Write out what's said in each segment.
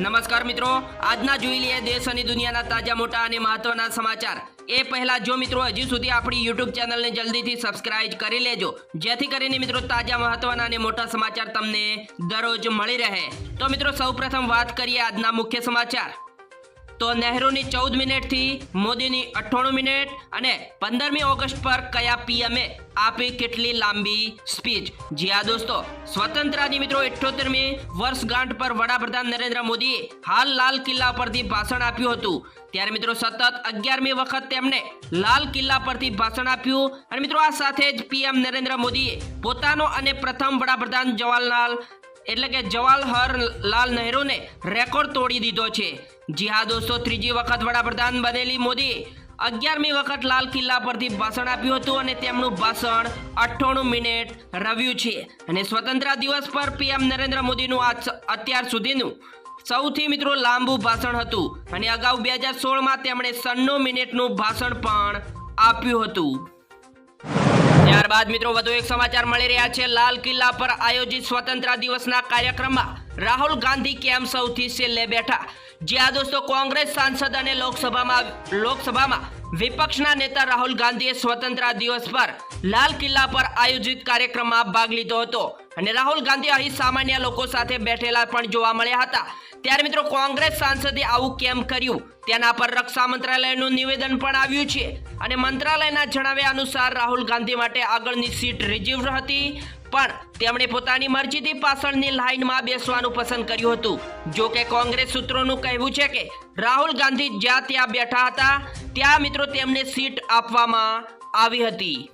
નમસ્કાર મિત્રો, આજના જોઈ લઈએ દેશ અને દુનિયાના તાજા મોટા અને મહત્વના સમાચાર. એ પહેલા જો મિત્રો હજી સુધી આપણી યુટ્યુબ ચેનલને જલ્દીથી સબસ્ક્રાઇબ કરી લેજો, જેથી કરીને મિત્રો તાજા મહત્વના અને મોટા સમાચાર તમને દરરોજ મળી રહે. તો મિત્રો સૌપ્રથમ વાત કરીએ આજના મુખ્ય સમાચાર. તો નહેરુની ચૌદ મિનિટથી મોદીની અઠ્ઠાણું મિનિટ અને પંદરમી ઓગસ્ટ પર કયા પીએમએ આપી કેટલી લાંબી સ્પીચ? જી હા દોસ્તો, સ્વતંત્રતાની મિત્રો ઇઠ્ઠોતેરમી વર્ષગાંઠ પર વડાપ્રધાન નરેન્દ્ર મોદીએ હાલ લાલ કિલ્લા પરથી ભાષણ આપ્યું હતું. ત્યારે મિત્રો સતત અગિયારમી વખત તેમણે લાલ કિલ્લા પરથી ભાષણ આપ્યું અને મિત્રો આ સાથે જ પીએમ નરેન્દ્ર મોદીએ પોતાનો અને પ્રથમ વડાપ્રધાન જવાહરલાલ એટલે કે જવાહરલાલ નહેરુને રેકોર્ડ તોડી દીધો છે. જી હા દોસ્તો, ત્રીજી વખત વડાપ્રધાન બનેલી મોદી અગિયારમી વખત લાલ કિલ્લા પરથી ભાષણ આપ્યું હતું અને તેમનું ભાષણ અઠ્ઠાણું મિનિટ રહ્યું છે. અને સ્વતંત્ર દિવસ પર પીએમ નરેન્દ્ર મોદીનું આ અત્યાર સુધીનું સૌથી મિત્રો લાંબુ ભાષણ હતું. અને અગાઉ બે હજાર સોળમાં તેમણે સન્નું મિનિટનું ભાષણ પણ આપ્યું હતું. ત્યારબાદ મિત્રો વધુ એક સમાચાર મળી રહ્યા છે. લાલ કિલ્લા પર આયોજિત સ્વતંત્ર દિવસના કાર્યક્રમમાં રાહુલ ગાંધી કેમ સૌથી છેલ્લે બેઠા? જ્યાં દોસ્તો કોંગ્રેસ સાંસદ અને લોકસભામાં લોકસભામાં વિપક્ષના નેતા રાહુલ ગાંધીએ સ્વતંત્ર દિવસ પર લાલ કિલ્લા પર આયોજિત કાર્યક્રમમાં ભાગ લીધો હતો. અને રાહુલ ગાંધી અહીં સામાન્ય લોકો સાથે બેઠેલા પણ જોવા મળ્યા હતા. ત્યારે મિત્રો, કોંગ્રેસ સાંસદે આવું કેમ કર્યું? તેના પર રક્ષા મંત્રાલયનું નિવેદન પણ આવ્યું છે. અને મંત્રાલયના જણાવ્યા અનુસાર રાહુલ ગાંધી માટે આગળની સીટ રિઝર્વ હતી. પણ તેમણે પોતાની મરજીથી પાછળની લાઇનમાં બેસવાનું પસંદ કર્યું હતું. જો કે કોંગ્રેસ સૂત્રોનું કહેવું છે કે રાહુલ ગાંધી જ્યાં ત્યાં બેઠા હતા, ત્યાં મિત્રો તેમને સીટ આપવામાં આવી હતી.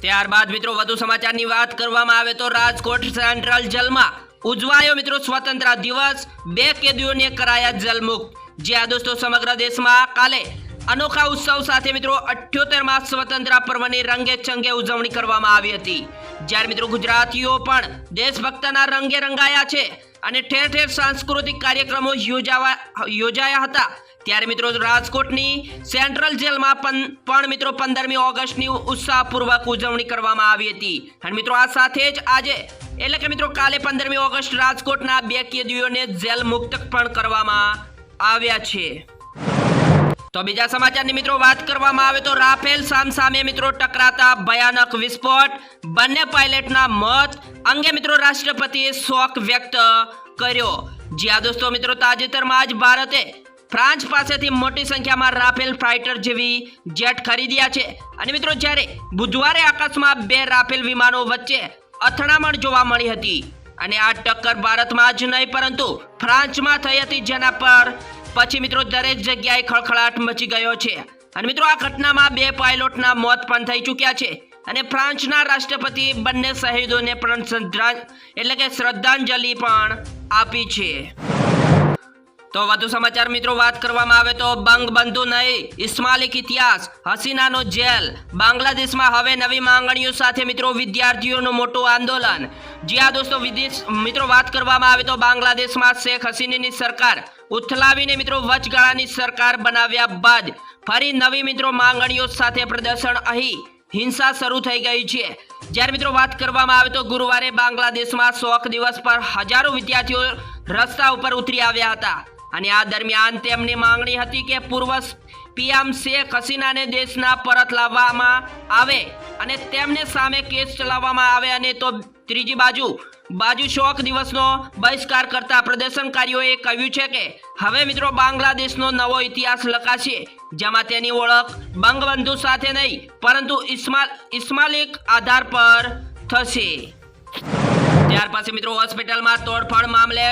ત્યારબાદ મિત્રો વધુ સમાચારની વાત કરવામાં આવે તો રાજકોટ સેન્ટ્રલ જેલમાં ઉજવાયો મિત્રો સ્વતંત્ર દિવસ. બે કેદીઓને કરાયા જેલમુક્ત. જ્યાં દોસ્તો સમગ્ર દેશમાં કાલે અનોખા ઉત્સવ સાથે મિત્રો અઠ્યોતેરમાં સ્વતંત્ર પર્વની રંગે ચંગે ઉજવણી કરવામાં આવી હતી. જ્યારે મિત્રો ગુજરાતીઓ પણ દેશભક્તના રંગે રંગાયા છે અને ઠેર ઠેર સાંસ્કૃતિક કાર્યક્રમો યોજાવા યોજાયા હતા. ત્યારે મિત્રો રાજકોટની સેન્ટ્રલ જેલમાં પણ પણ મિત્રો પંદરમી ઓગસ્ટની ઉત્સાહપૂર્વક ઉજવણી કરવામાં આવી હતી. અને મિત્રો આ સાથે જ આજે, એટલે કે મિત્રો કાલે પંદરમી ઓગસ્ટ રાજકોટના બે કેદીઓને જેલ મુક્ત પણ કરવામાં આવ્યા છે. તો બીજા સમાચારની મિત્રો વાત કરવામાં આવે તો રાફેલ સામસામે મિત્રો ટકરાતા ભયાનક વિસ્ફોટ. બંને પાયલટના મોત અંગે મિત્રો રાષ્ટ્રપતિએ શોક વ્યક્ત કર્યો. જ્યાં દોસ્તો, મિત્રો તાજેતરમાં જ ભારતે ફ્રાન્સ પાસેથી મોટી સંખ્યામાં રાફેલ ફાઇટર જેવી જેટ ખરીદ્યા છે. અને મિત્રો જ્યારે બુધવારે આકાશમાં બે રાફેલ વિમાનો વચ્ચે અથડામણ જોવા મળી હતી. અને આ ટક્કર ભારતમાં જ નહીં, પરંતુ ફ્રાન્સમાં થઈ હતી, જેના પર પછી મિત્રો દરેક જગ્યાએ ખળખળાટ મચી ગયો છે. અને મિત્રો આ ઘટનામાં બે પાયલોટના મોત પણ થઈ ચૂક્યા છે. અને ફ્રાન્સના રાષ્ટ્રપતિ બંને શહીદોને પણ એટલે કે શ્રદ્ધાંજલિ પણ આપી છે. તો વધુ સમાચાર મિત્રો, વાત કરવામાં આવે તો બંગબંધુ નહીં, ઇસ્માલિક ઇતિહાસ, હસીનાનો જેલ. બાંગ્લાદેશમાં હવે નવી માંગણીઓ સાથે મિત્રો, વિદ્યાર્થીઓનું મોટું આંદોલન. જી હા દોસ્તો, વિદેશ મિત્રો, વાત કરવામાં આવે તો બાંગ્લાદેશમાં શેખ હસીનીની સરકાર ઉથલાવીને મિત્રો, વચગાળાની સરકાર બનાવ્યા બાદ ફરી નવી મિત્રો, માંગણીઓ સાથે પ્રદર્શન. અહીં હિંસા શરૂ થઈ ગઈ છે. જ્યારે મિત્રો, વાત કરવામાં આવે તો ગુરુવારે બાંગ્લાદેશમાં શોક દિવસ પર હજારો વિદ્યાર્થીઓ રસ્તા ઉપર ઉતરી આવ્યા હતા. અને આ દરમિયાન તેમની માંગણી હતી કે પૂર્વ પીએમ શેખ હસીનાને દેશના પરત લાવવામાં આવે અને તેમને સામે કેસ ચલાવવામાં આવે અને તો ત્રીજી બાજુ બાજુ શોક દિવસનો બહિષ્કાર કરતા પ્રદર્શનકારીઓએ કહ્યું છે કે, હવે મિત્રો બાંગ્લાદેશનો નવો ઇતિહાસ લખાશે, જેમાં તેની ઓળખ બંગબંધુ સાથે નહીં, પરંતુ ઇસ્માલ ઇસ્માલિક આધાર પર થશે. ત્યાર પછી મિત્રો હોસ્પિટલમાં તોડફોડ મામલે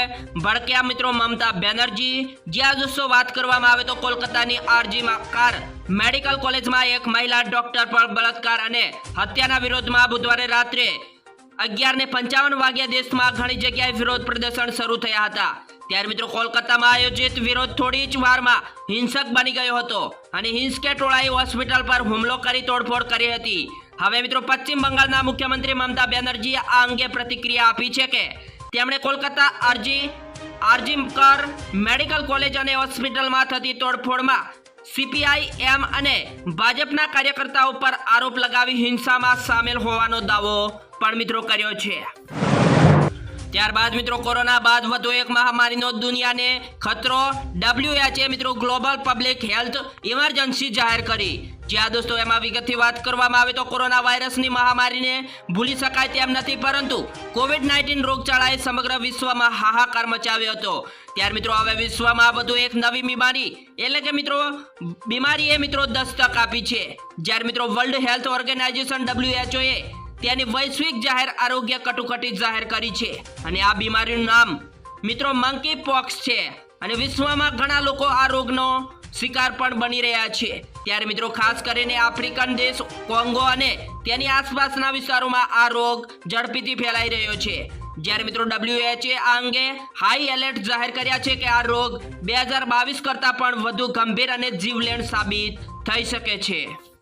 ભડક્યા મિત્રો મમતા બેનર્જી. જ્યાં દોસ્તો વાત કરવામાં આવે તો કોલકાતાની આરજીમાં કાર, મેડિકલ કોલેજમાં એક મહિલા ડોક્ટર પર બળાત્કાર અને હત્યાના વિરોધમાં બુધવારે રાત્રે અગિયાર ને પંચાવન વાગ્યા દેશમાં ઘણી જગ્યાએ વિરોધ પ્રદર્શન શરૂ થયા હતા. ત્યારે મિત્રો કોલકાતામાં આયોજિત વિરોધ થોડી જ વારમાં હિંસક બની ગયો હતો અને હિંસકે ટોળાએ હોસ્પિટલ પર હુમલો કરી તોડફોડ કરી હતી. હવે મિત્રો પશ્ચિમ બંગાળના મુખ્યમંત્રી મમતા બેનર્જીએ આ અંગે પ્રતિક્રિયા આપી છે કે તેમણે કોલકાતા અરજી આરજીકર મેડિકલ કોલેજ અને હોસ્પિટલમાં થતી તોડફોડમાં સીપીઆઈ, એમ અને ભાજપના કાર્યકર્તાઓ પર આરોપ લગાવી હિંસામાં સામેલ હોવાનો દાવો પણ મિત્રો કર્યો છે. ત્યારબાદ મિત્રો કોરોના બાદ વધુ એક મહામારીનો દુનિયાને ખતરો. ડબ્લ્યુએચએ મિત્રો ગ્લોબલ પબ્લિક હેલ્થ ઇમરજન્સી જાહેર કરી. જ્યાં દોસ્તો એમાં વિગતથી વાત કરવામાં આવે તો કોરોના વાયરસની મહામારીને ભૂલી શકાય તેમ નથી, પરંતુ કોવિડ નાઇન્ટીન રોગચાળાએ સમગ્ર વિશ્વમાં હાહાકાર મચાવ્યો હતો. ત્યાર મિત્રો હવે વિશ્વમાં વધુ એક નવી બીમારી, એટલે કે મિત્રો બીમારીએ મિત્રો દસ્તક આપી છે. જ્યારે મિત્રો વર્લ્ડ હેલ્થ ઓર્ગેનાઇઝેશન ડબ્લ્યુએચઓએ તેની વૈશ્વિક જાહેર આરોગ્ય કટોકટી જાહેર કરી છે. અને આ બીમારીનું નામ મિત્રો મંકી પોક્સ છે. અને વિશ્વમાં ઘણા લોકો આ રોગનો શિકાર પણ બની રહ્યા છે. ત્યારે મિત્રો ખાસ કરીને આફ્રિકન દેશ કોંગો અને તેની આસપાસના વિસ્તારોમાં આ રોગ ઝડપીથી ફેલાઈ રહ્યો છે. જ્યારે મિત્રો ડબ્લ્યુએચએ આ અંગે હાઈ એલર્ટ જાહેર કર્યા છે કે આ રોગ બે હજાર બાવીસ કરતાં પણ વધુ ગંભીર અને જીવલેણ સાબિત થઈ શકે છે.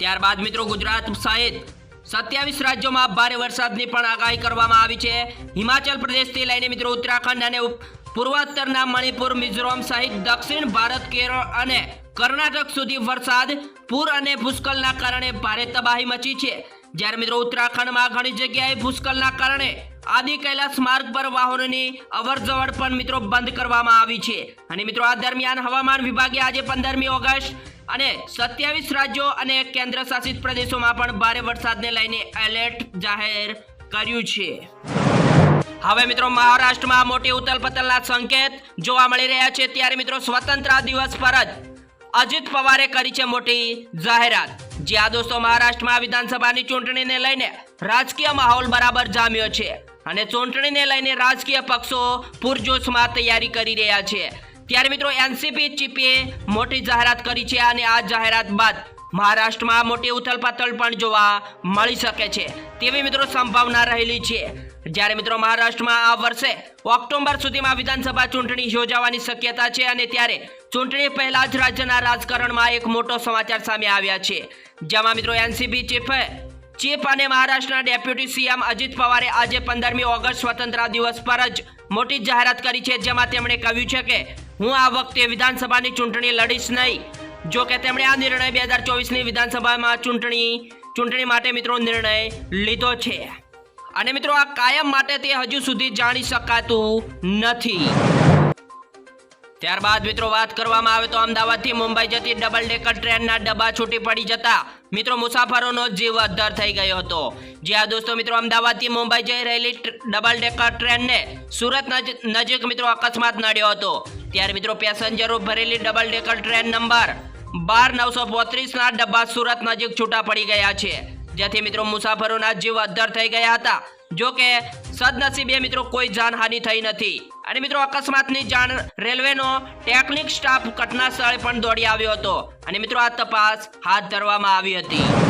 ત્યારબાદ મિત્રો ગુજરાત સહિત સત્યાવીસ રાજ્યોમાં ભારે વરસાદની પણ આગાહી કરવામાં આવી છે. હિમાચલ પ્રદેશથી લઈને મિત્રો ઉત્તરાખંડ અને પૂર્વોત્તરના મણિપુર, મિઝોરમ સહિત દક્ષિણ ભારત, કેરળ અને કર્ણાટક સુધી વરસાદ પૂર અને ભૂસ્ખલનના કારણે ભારે તબાહી મચી છે. જ્યારે મિત્રો ઉત્તરાખંડમાં ઘણી જગ્યાએ ભૂસ્ખલનના કારણે આદિ કૈલાસ માર્ગ પર વાહનોની અવરજવર પણ મિત્રો બંધ કરવામાં આવી છે. અને મિત્રો આ દરમિયાન હવામાન વિભાગે આજે પંદરમી ઓગસ્ટ અને સત્યાવીસ રાજ્યો અને કેન્દ્ર શાસિત પ્રદેશોમાં પણ ભારે વરસાદને લઈને એલર્ટ જાહેર કર્યું છે. હવે મિત્રો મહારાષ્ટ્રમાં મોટી ઉતલપતલના સંકેત જોવા મળી રહ્યા છે. ત્યારે મિત્રો સ્વતંત્રતા દિવસ પર જ અજીત પવારે કરી છે મોટી જાહેરાત. જ્યાં દોસ્તો મહારાષ્ટ્રમાં વિધાનસભાની ચૂંટણીને લઈને રાજકીય માહોલ બરાબર જામ્યો છે અને ચૂંટણીને લઈને રાજકીય પક્ષો પૂરજોશમાં તૈયારી કરી રહ્યા છે. ત્યારે મિત્રો એનસીપી ચીફે મોટી જાહેરાત કરી છે અને આ જાહેરાત બાદ મહારાષ્ટ્રમાં મોટી ઉથલપાથલ પણ જોવા મળી શકે છે. તેવી મિત્રો સંભાવના રહેલી છે. જ્યારે મિત્રો મહારાષ્ટ્રમાં આ વર્ષે ઓક્ટોબર સુધીમાં વિધાનસભા ચૂંટણી યોજાવાની શક્યતા છે અને ત્યારે ચૂંટણી પહેલા જ રાજ્યના રાજકારણમાં એક મોટો સમાચાર સામે આવ્યા છે. જેમાં મિત્રો એનસીબી ચીફે ચીફ અને મહારાષ્ટ્રના ડેપ્યુટી સીએમ અજીત પવારે આજે પંદરમી ઓગસ્ટ સ્વતંત્રતા દિવસ પર જ મોટી જાહેરાત કરી છે. જેમાં તેમણે કહ્યું છે કે હું આ વખતે વિધાનસભાની ચૂંટણી લડીશ નહીં. જો કે તેમણે આ નિર્ણય બે હજાર ચોવીસની વિધાનસભામાં ચૂંટણી ચૂંટણી માટે મિત્રો નિર્ણય લીધો છે. અને મિત્રો આ કાયમ માટે તે હજુ સુધી જાણી શકાતું નથી. ત્યારબાદ મિત્રો વાત કરવામાં આવે તો અમદાવાદથી મુંબઈ જતી ડબલ ડેકર ટ્રેનના ડબ્બા છૂટી પડી જતા મિત્રો મુસાફરોનો જીવ અદ્ધર થઈ ગયો હતો. જ્યાં દોસ્તો, મિત્રો અમદાવાદથી મુંબઈ જઈ રહેલી ડબલ ડેકર ટ્રેનને સુરત નજીક મિત્રો અકસ્માત નડ્યો હતો. ત્યારે મિત્રો પેસેન્જરો ભરેલી ડબલ ડેકર ટ્રેન નંબર બાર નવસો બોત્રીસના ડબ્બા સુરત નજીક છૂટા પડી ગયા છે. જેથી મિત્રો મુસાફરોના જીવ અદ્ધર થઈ ગયા હતા. જો કે સદનસીબે મિત્રો કોઈ જાનહાનિ થઈ નથી. અને મિત્રો અકસ્માતની જાણ રેલવેનો ટેકનિક સ્ટાફ ઘટના સ્થળે પણ દોડી આવ્યો હતો. અને મિત્રો આ તપાસ હાથ ધરવામાં આવી હતી.